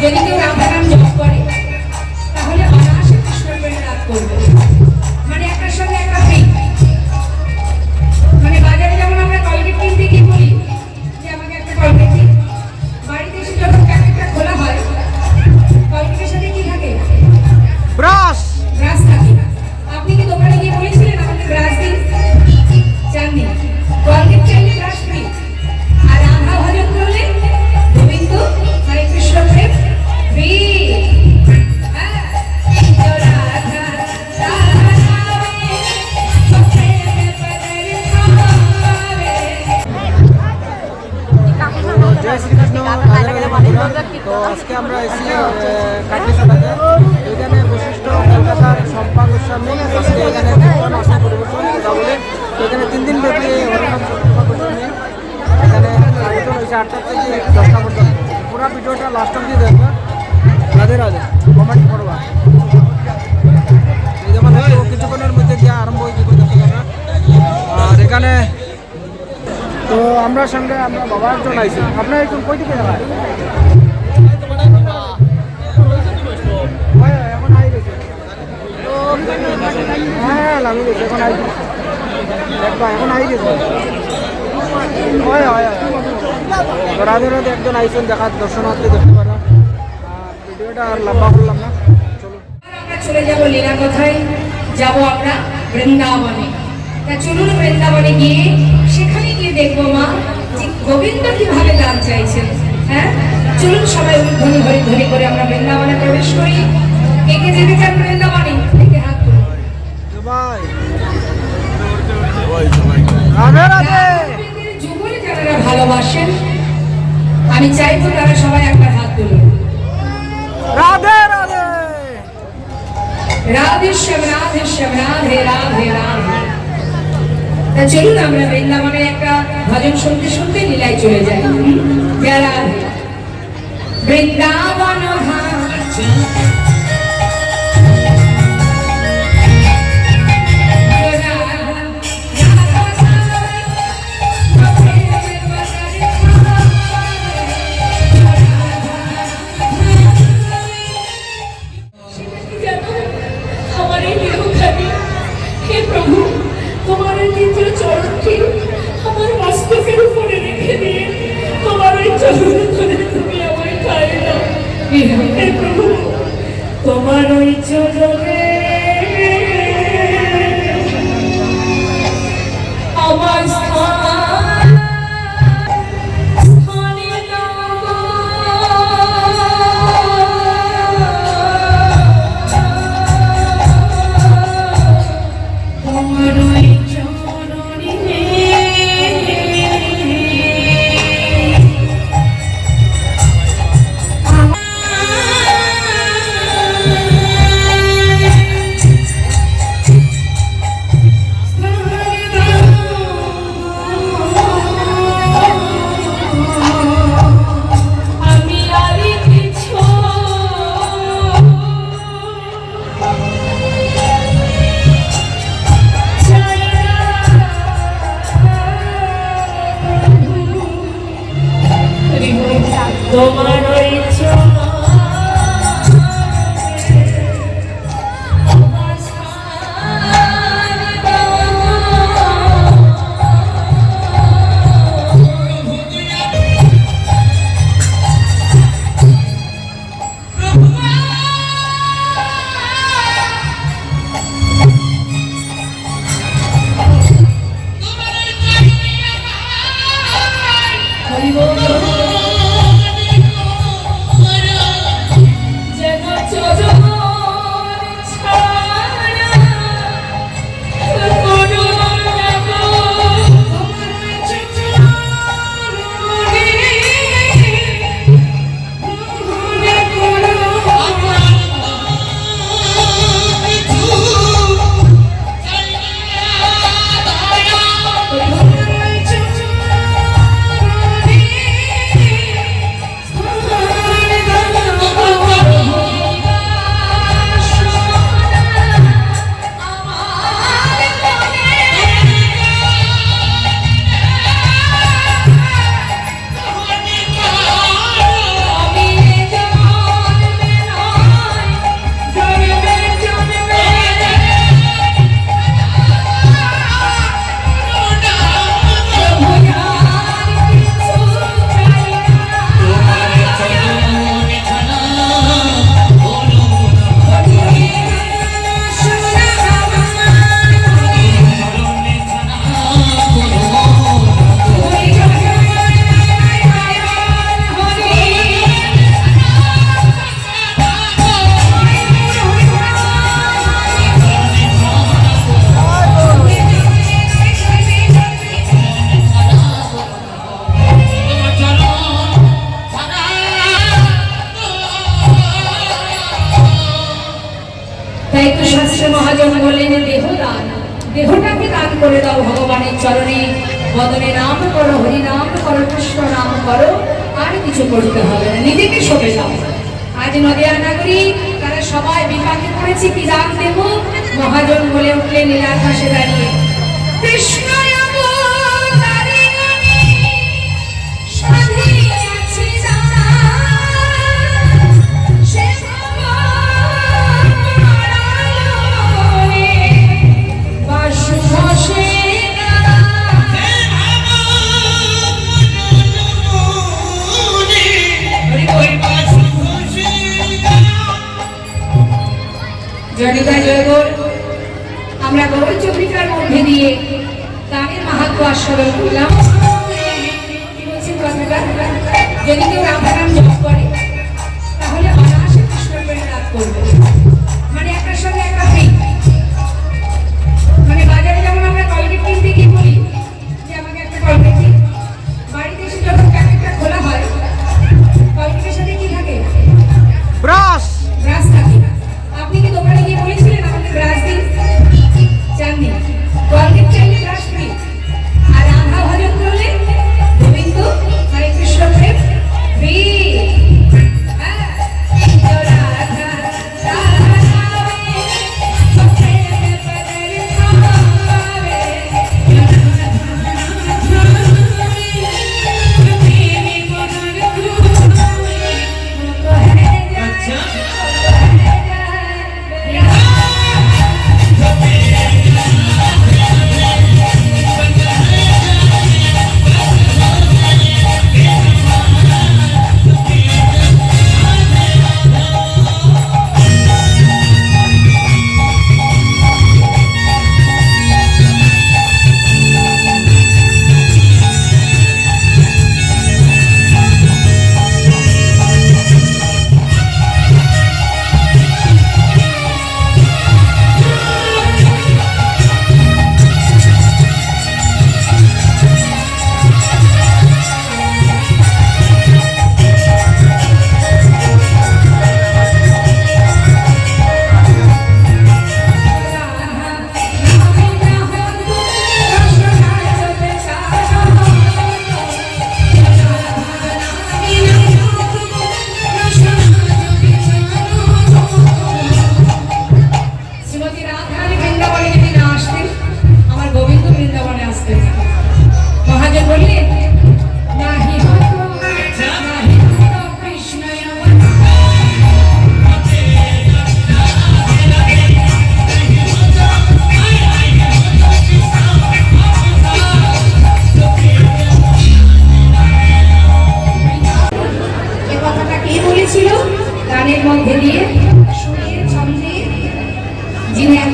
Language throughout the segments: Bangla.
যদি কেউ রাধা নাম জপ করে বাবা একজন আইছি। আপনার একজন কই থেকে যাবেন? হ্যাঁ লাগি গেছে, এখন আই দেখবা এখন আই গেছে। হয় হয় একজন আইছেন দেখা দর্শনার্থী দেখতে পারা ভিডিওটা আর লম্বা করলাম না। চলো চলে যাব লীলা কথায় যাব আমরা বৃন্দাবনে গিয়ে সেখানে গিয়ে দেখব মা গোবিন্দ কীভাবে দান চাইছেন হ্যাঁ? চলুন সবাই ধ্বনি হরি ধ্বনি করে আমরা বৃন্দাবনে প্রবেশ করি। কে কে যেতে চান বৃন্দাবনে? থেকে হাত তুলুন। যুগলে যারা ভালোবাসেন আমি চাইব তারা সবাই একটা হাত তুলুন। রাধে রাধে। রাধে শ্যাম রাধে শ্যাম রাধে রাধে রাধে। চলুন আমরা বৃন্দাবনে একটা ভজন শুনতে শুনতে লীলায় চলে যায়। যারা বৃন্দাবন toma. তাই তো শাস্ত্রে মহাজন বললেন দেহ দান। দেহটাকে দান করে দাও ভগবানের চরণে। বদনে নাম করো, হরি নাম করো কৃষ্ণ নাম করো, আর কিছু করতে হবে না। নিজেকে সবে দাও। আজ নদিয়া নাগরী, তারা সবাই বিপাকে পড়েছে, কি দান দেব মহাজন বলে উঠলেন নীলাকাশে দাঁড়িয়ে। কৃষ্ণ দিয়ে গানের মাহাত্ম আস্বাদন করলাম। যদি কেউ রামারাম জপ করে, তাহলে অনায়াসে কৃষ্ণ প্রেম লাভ করবে।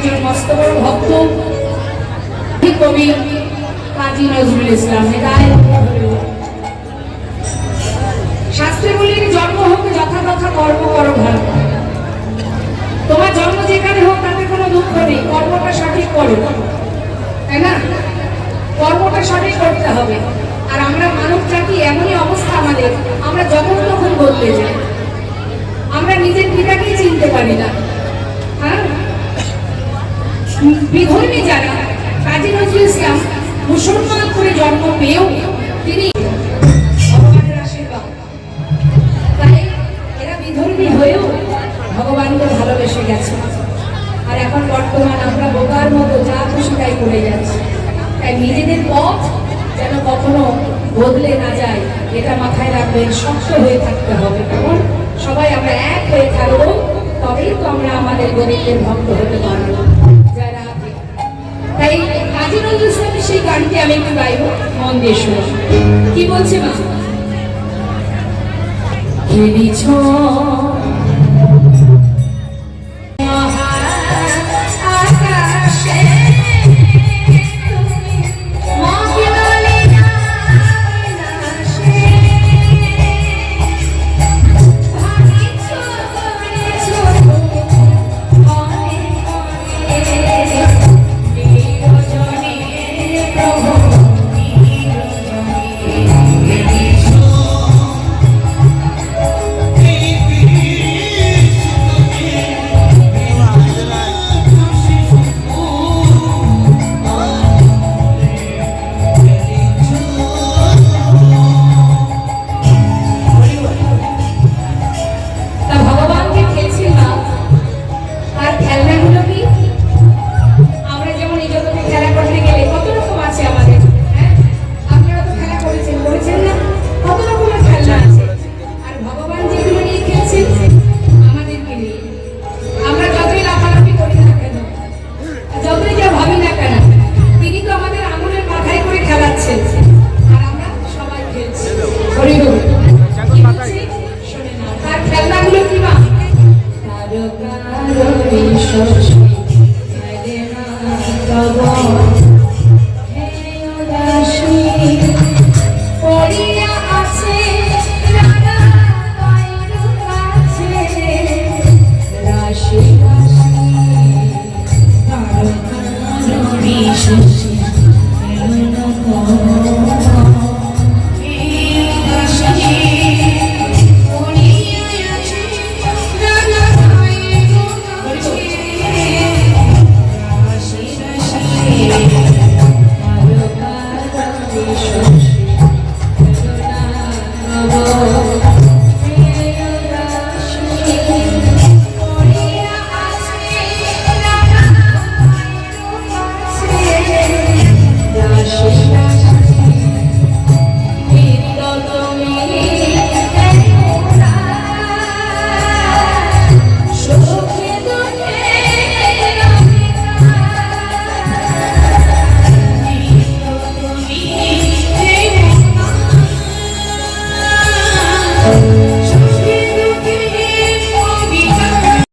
একজন মস্ত বড় ভক্ত কবি কাজী নজরুল ইসলাম। শাস্ত্রে বললেন জন্ম হোক কর্ম করো ভালো। তোমার জন্ম যেখানে হোক, তাতে কোনো দুঃখ নেই। কর্মটা সঠিক করো। তাই না? কর্মটা সঠিক করতে হবে। আর আমরা মানব জাতি এমনই অবস্থা আমাদের, আমরা যখন তখন বদলে যাই। আমরা নিজের পিতাকেই চিনতে পারি না। বিধর্মী যারা, কাজী নজরুল ইসলাম মুসলমান করে জন্ম পেয়েও তিনি ভগবানের আশীর্বাদ। তাই এরা বিধর্মী হয়েও ভগবানকে ভালোবেসে গেছে। আর এখন বর্তমান আমরা বোকার মতো যা খুশি তাই করে যাচ্ছি। তাই নিজেদের পথ যেন কখনো বদলে না যায়, এটা মাথায় রাখবেন, শক্ত হয়ে থাকতে হবে। কারণ সবাই আমরা এক হয়ে থাকব, তবেই তো আমরা আমাদের গরিবের ভক্ত হতে পারব। তাই কাজী নজরুল ইসলামের সেই গানটি আমি একটু গাইব, মন দিয়ে শুনে কি বলছে মা? Thank you.